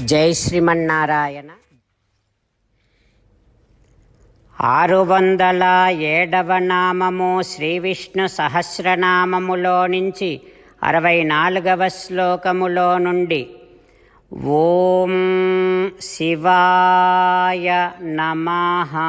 జై శ్రీమన్నారాయణ. ఆరు వందల ఏడవ నామము శ్రీ విష్ణు సహస్రనామములో నుంచి అరవై నాలుగవ శ్లోకములో నుండి ఓం శివాయ నమహా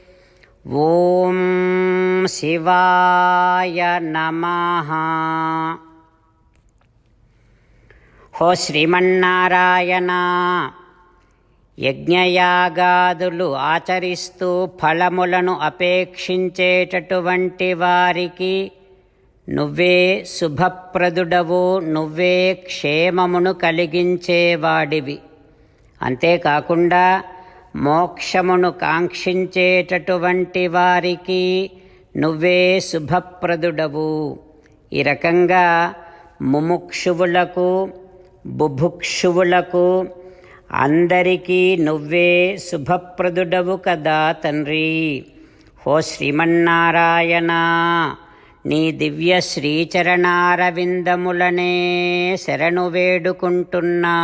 ఓం శివాయ నమః. హో శ్రీమన్నారాయణ యజ్ఞయాగాదులు ఆచరిస్తూ ఫలములను అపేక్షించేటటువంటి వారికి నువ్వే శుభప్రదుడవు నువ్వే క్షేమమును కలిగించేవాడివి. అంతేకాకుండా మోక్షమును కాంక్షించేటటువంటి వారికి నువ్వే శుభప్రదుడవు. ఈ రకంగా ముముక్షువులకు బుభుక్షువులకు అందరికీ నువ్వే శుభప్రదుడవు కదా తండ్రి. హో శ్రీమన్నారాయణ నీ దివ్య శ్రీచరణారవిందములనే శరణు వేడుకుంటున్నా.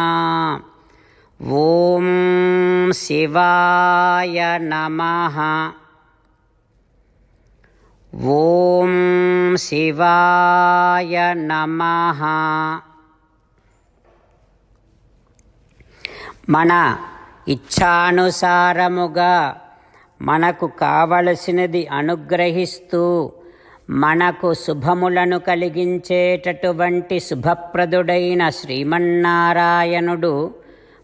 ఓం శివాయ నమః. ఓం శివాయ నమః. మన ఇచ్ఛానుసారముగా మనకు కావలసినది అనుగ్రహిస్తూ మనకు శుభములను కలిగించేటటువంటి శుభప్రదుడైన శ్రీమన్నారాయణుడు